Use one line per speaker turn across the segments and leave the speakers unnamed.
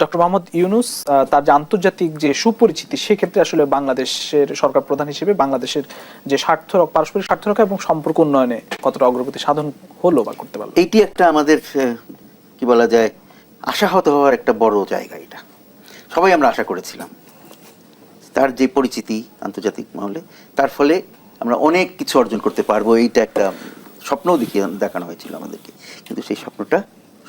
Doctor Mohammad Yunus তার যে আন্তর্জাতিক যে সুপরিচিতি, সেক্ষেত্রে আসলে বাংলাদেশের সরকার প্রধান হিসেবে বাংলাদেশের যে স্বার্থ, পারস্পরিক স্বার্থ রক্ষা এবং সম্পর্ক উন্নয়নে কতটা অগ্রগতি সাধন হলো বা করতে পারল?
এইটি একটা আমাদের কি বলা যায়, আশাহত হওয়ার একটা বড় জায়গা এটা। সবাই আমরা আশা করেছিলাম। তার যে পরিচিতি আন্তর্জাতিক মহলে, তার ফলে আমরা অনেক কিছু অর্জন করতে পারব। এইটা একটা স্বপ্নও দেখিয়ে দেখানো হয়েছিল আমাদেরকে। কিন্তু সেই স্বপ্নটা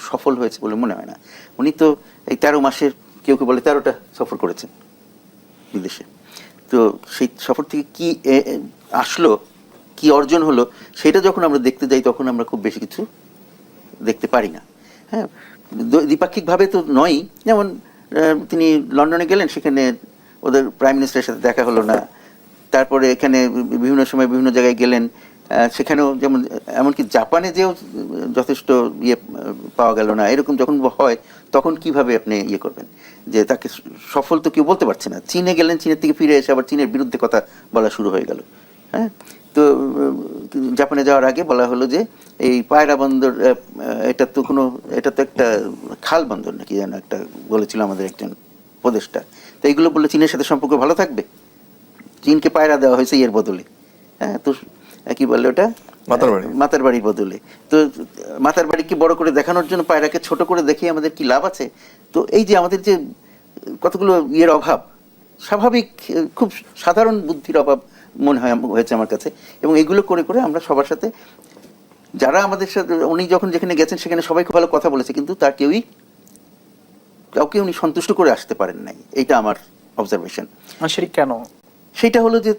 সফল হয়েছে বলে মনে হয় না। উনি তো এই তেরো মাসের কেউ কেউ বলে তেরোটা সফর করেছেন বিদেশে। তো সেই সফর থেকে কি আসলো, কি অর্জন হলো, সেটা যখন আমরা দেখতে যাই, তখন আমরা খুব বেশি কিছু দেখতে পারি না। হ্যাঁ দ্বিপাক্ষিকভাবে তো নয়ই। যেমন তিনি লন্ডনে গেলেন, সেখানে ওদের প্রাইম মিনিস্টারের সাথে দেখা হলো না। তারপরে এখানে বিভিন্ন সময় বিভিন্ন জায়গায় গেলেন। সেখানেও যেমন, এমনকি জাপানে যেও যথেষ্ট ইয়ে পাওয়া গেল না। এরকম যখন হয়, তখন কীভাবে আপনি ইয়ে করবেন? যে তাকে সফল তো কেউ বলতে পারছে না। চীনে গেলেন, চীনের থেকে ফিরে এসে আবার চীনের বিরুদ্ধে কথা বলা শুরু হয়ে গেল। হ্যাঁ? তো জাপানে যাওয়ার আগে বলা হলো যে, এই পায়রা বন্দর এটা তো কোনো, এটা তো একটা খাল বন্দর নাকি যেন একটা বলেছিল আমাদের একজন উপদেষ্টা। তো এইগুলো বললে, চীনের সাথে সম্পর্ক ভালো থাকবে? চীনকে পায়রা দেওয়া হয়েছে এর বদলে। হ্যাঁ? তো কি বলে ওটা?
মাতার বাড়ি।
মাতার বাড়ির বদলে। তো মাতার বাড়িকে বড় করে দেখানোর জন্য পায়রাকে ছোট করে দেখিয়ে আমাদের কি লাভ আছে? তো এই যে আমাদের যে কতগুলো ইয়ের অভাব স্বাভাবিক খুব সাধারণ বুদ্ধির অভাব মনে হয় হয়েছে আমার কাছে। এবং এগুলো করে করে আমরা সবার সাথে যারা আমাদের সাথে উনি যখন যেখানে গেছেন সেখানে সবাই খুব ভালো কথা বলেছে কিন্তু তার কেউই কাউকে উনি সন্তুষ্ট করে আসতে পারেন নাই। এইটা আমার অবজারভেশন
আর সেটি কেন?
সেইটা হলো যে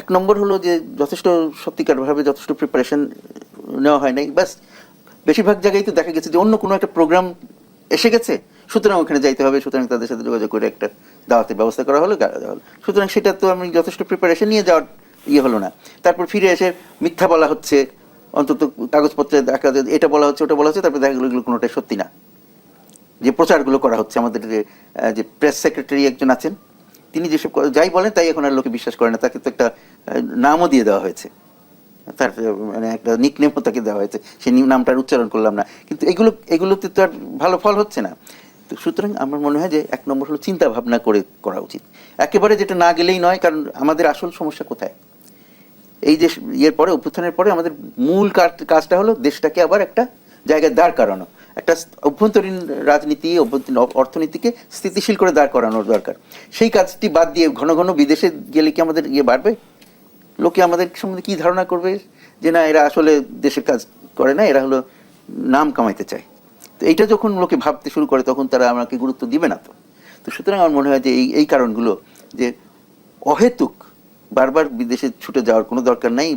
এক নম্বর হলো যে যথেষ্ট সত্যিকারভাবে যথেষ্ট প্রিপারেশন নেওয়া হয় নাই। ব্যাস, বেশিরভাগ জায়গায় তো দেখা গেছে যে অন্য কোনো একটা প্রোগ্রাম এসে গেছে, সুতরাং ওখানে যাইতে হবে, সুতরাং তাদের সাথে যোগাযোগ করে একটা দাওয়াতের ব্যবস্থা করা হলো দেওয়া হলো। সুতরাং সেটা তো আমি যথেষ্ট প্রিপারেশন নিয়ে যাওয়ার ইয়ে হলো না। তারপর ফিরে এসে মিথ্যা বলা হচ্ছে, অন্তত কাগজপত্রে দেখা এটা বলা হচ্ছে, ওটা বলা হচ্ছে, তারপর দেখা গেলো এগুলো কোনোটাই সত্যি না। যে প্রচারগুলো করা হচ্ছে, আমাদের যে প্রেস সেক্রেটারি একজন আছেন তিনি যেসব যাই বলেন, তাই এখন আর লোকে বিশ্বাস করে না। তাকে তো একটা নামও দিয়ে দেওয়া হয়েছে। তার মানে একটা নিকনেমও তাকে দেওয়া হয়েছে। সেই নামটার উচ্চারণ করলাম না। কিন্তু এগুলো, এগুলোতে তো আর ভালো ফল হচ্ছে না। তো সুতরাং আমার মনে হয় যে এক নম্বর হলো চিন্তা ভাবনা করে করা উচিত। একেবারে যেটা না গেলেই নয়, কারণ আমাদের আসল সমস্যা কোথায়? এই যে ইয়ের পরে, অভ্যুত্থানের পরে আমাদের মূল কাজ- কাজটা হলো দেশটাকে আবার একটা জায়গায় দাঁড় করানো। একটা অভ্যন্তরীণ রাজনীতি, অভ্যন্তরীণ অর্থনীতিকে স্থিতিশীল করে দাঁড় করানোর দরকার। সেই কাজটি বাদ দিয়ে ঘন ঘন বিদেশে গেলে কি আমাদের ইয়ে বাড়বে? লোকে আমাদের সম্বন্ধে কি ধারণা করবে? যে না, এরা আসলে দেশের কাজ করে না, এরা হলো নাম কামাইতে চায়। তো এইটা যখন লোকে ভাবতে শুরু করে, তখন তারা আমাকে গুরুত্ব দিবে না তো। তো সুতরাং আমার মনে হয় যে এই এই কারণগুলো যে অহেতুক, বারবার বিদেশে ছুটে যাওয়ার কোনো দরকার নাই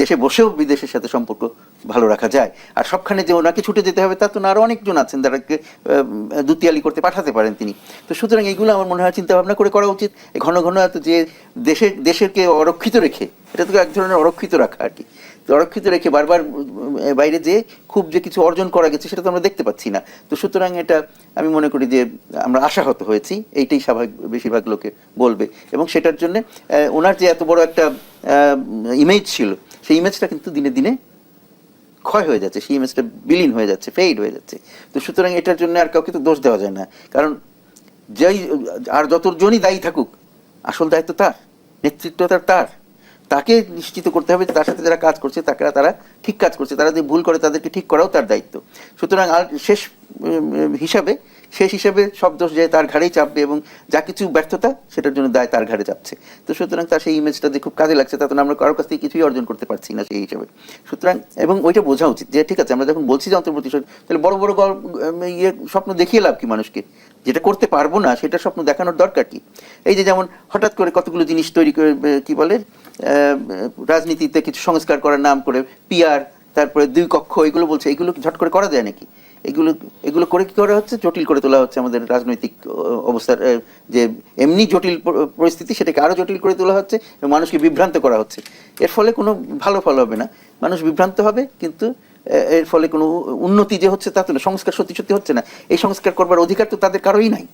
দেশে বসেও বিদেশের সাথে সম্পর্ক ভালো রাখা যায়। আর সবখানে যে ওনাকে ছুটে যেতে হবে তা তো আরও অনেকজন আছেন আহ, দুতিয়ালি করতে পাঠাতে পারেন তিনি। তো সুতরাং এগুলো আমার মনে হয় চিন্তা ভাবনা করে করা উচিত। ঘন ঘন এত যে দেশের দেশেরকে অরক্ষিত রেখে এটা তো এক ধরনের অরক্ষিত রাখা আর কি। তো অরক্ষিত রেখে বারবার বাইরে যে খুব যে কিছু অর্জন করা গেছে সেটা তো আমরা দেখতে পাচ্ছি না। তো সুতরাং এটা আমি মনে করি যে আমরা আশাহত হয়েছি এইটাই স্বাভাবিক বেশিরভাগ লোকে বলবে। এবং সেটার জন্য ওনার যে এত বড় একটা ইমেজ ছিল সেই ইমেজটা কিন্তু দিনে দিনে ক্ষয় হয়ে যাচ্ছে, সেই ইমেজটা বিলীন হয়ে যাচ্ছে ফেইড হয়ে যাচ্ছে। তো সুতরাং এটার জন্য আর কাউকে তো দোষ দেওয়া যায় না। কারণ যেই, আর যতজনই দায়ী থাকুক, আসল দায়িত্ব তার, নেতৃত্ব তার তার। তাকে নিশ্চিত করতে হবে তার সাথে যারা কাজ করছে, তাকে তারা ঠিক কাজ করছে, তারা যদি ভুল করে তাদেরকে ঠিক করাও তার দায়িত্ব। সুতরাং আর শেষ হিসাবে শেষ হিসাবে সব দোষ যায় তার ঘাড়েই চাপবে এবং যা কিছু ব্যর্থতা সেটার জন্য দায় তার ঘাড়ে চাপছে। তো সুতরাং তার সেই ইমেজটা যে খুব কাজে লাগছে তাতে আমরা কারোর কাছ থেকে কিছুই অর্জন করতে পারছি না সেই হিসাবে। সুতরাং, এবং ওইটা বোঝা উচিত যে, ঠিক আছে, আমরা যখন বলছি যে অন্তর্বর্তী তাহলে বড় বড় ইয়ে স্বপ্ন দেখিয়ে লাভ কি মানুষকে? যেটা করতে পারব না, সেটা স্বপ্ন দেখানোর দরকার কি? এই যে যেমন হঠাৎ করে কতগুলো জিনিস তৈরি করে কি বলে রাজনীতিতে কিছু সংস্কার করার নাম করে পিয়ার তারপরে দুই কক্ষ, এগুলো বলছে, এগুলো ঝট করে করা যায় নাকি? এগুলো এগুলো করে কি করা হচ্ছে? জটিল করে তোলা হচ্ছে আমাদের রাজনৈতিক অবস্থার যে এমনি জটিল পরিস্থিতি সেটাকে আরও জটিল করে তোলা হচ্ছে এবং মানুষকে বিভ্রান্ত করা হচ্ছে। এর ফলে কোনো ভালো ফল হবে না। মানুষ বিভ্রান্ত হবে, কিন্তু এর ফলে কোনো উন্নতি যে হচ্ছে তা তো না, সংস্কার সত্যি সত্যি হচ্ছে না। এই সংস্কার করবার অধিকার তো তাদের কারোই নাই।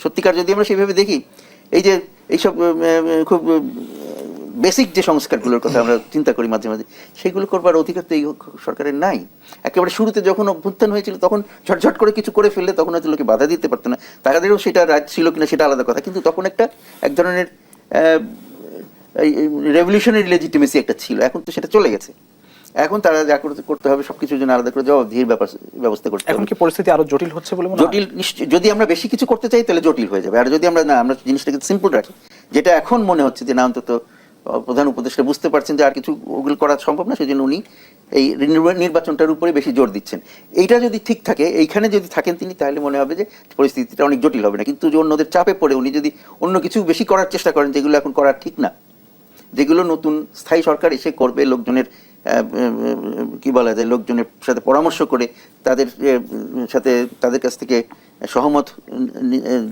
সত্যিকার যদি আমরা সেইভাবে দেখি, এই যে এইসব খুব বেসিক যে সংস্কারগুলোর কথা আমরা চিন্তা করি মাঝে মাঝে সেগুলো করবার অধিকার তো এই সরকারের নাই। একেবারে শুরুতে যখন অভ্যুত্থান হয়েছিল তখন ঝটঝট করে কিছু করে ফেললে তখন হয়তো লোকে বাধা দিতে পারতো না। তাদেরও সেটা রাজ ছিল কিনা সেটা আলাদা কথা। কিন্তু তখন একটা এক ধরনের রেভলিউশনারি লেজিটিমেসি একটা ছিল। এখন তো সেটা চলে গেছে। এখন তারা যা করতে করতে হবে সবকিছুর জন্য আলাদা করে জবাবদিহির ব্যাপার ব্যবস্থা করতে
এখন কি পরিস্থিতি আরও জটিল হচ্ছে বলে
জটিল যদি আমরা বেশি কিছু করতে চাই তাহলে জটিল হয়ে যাবে। আর যদি আমরা না আমরা জিনিসটাকে সিম্পল রাখি যেটা এখন মনে হচ্ছে যে না অন্তত প্রধান উপদেষ্টা বুঝতে পারছেন যে আর কিছু ওগুলো করা সম্ভব না, সেজন্য উনি এই নির্বা- নির্বাচনটার উপরে বেশি জোর দিচ্ছেন। এইটা যদি ঠিক থাকে, এইখানে যদি থাকেন তিনি, তাহলে মনে হবে যে পরিস্থিতিটা অনেক জটিল হবে না। কিন্তু যে অন্যদের চাপে পড়ে উনি যদি অন্য কিছু বেশি করার চেষ্টা করেন, যেগুলো এখন করা ঠিক না, যেগুলো নতুন স্থায়ী সরকার এসে করবে, লোকজনের কি বলা যায় লোকজনের সাথে পরামর্শ করে তাদের সাথে তাদের কাছ থেকে সহমত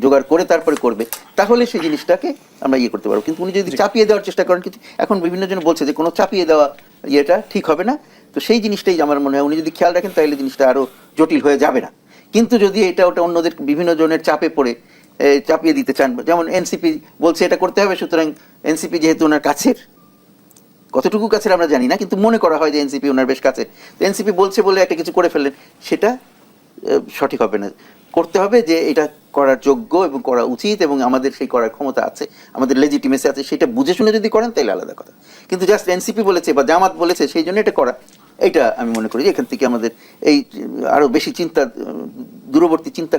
জোগাড় করে তারপরে করবে তাহলে সেই জিনিসটাকে আমরা ইয়ে করতে পারব। কিন্তু উনি যদি চাপিয়ে দেওয়ার চেষ্টা করেন কিন্তু এখন বিভিন্ন জন বলছে যে কোনো চাপিয়ে দেওয়া ইয়েটা ঠিক হবে না তো সেই জিনিসটাই আমার মনে হয় উনি যদি খেয়াল রাখেন তাহলে জিনিসটা আরও জটিল হয়ে যাবে না। কিন্তু যদি এটা ওটা অন্যদের বিভিন্ন জনের চাপে পড়ে চাপিয়ে দিতে চান যেমন এনসিপি বলছে এটা করতে হবে সুতরাং এনসিপি যেহেতু ওনার কাছের কতটুকু কাছের আমরা জানি না কিন্তু মনে করা হয় যে এনসিপি ওনার বেশ কাছে। তো এনসিপি বলছে বলে একটা কিছু করে ফেললেন সেটা সঠিক হবে না। করতে হবে যে এটা করার যোগ্য এবং করা উচিত এবং আমাদের সেই করার ক্ষমতা আছে আমাদের লেজিটিমেসি আছে সেটা বুঝে শুনে যদি করেন তাহলে আলাদা কথা। কিন্তু জাস্ট এনসিপি বলেছে বা জামাত বলেছে সেই জন্য এটা করা। এটা আমি মনে করি যে এখান থেকে আমাদের এই আহ, আরও বেশি চিন্তা দূরবর্তী চিন্তা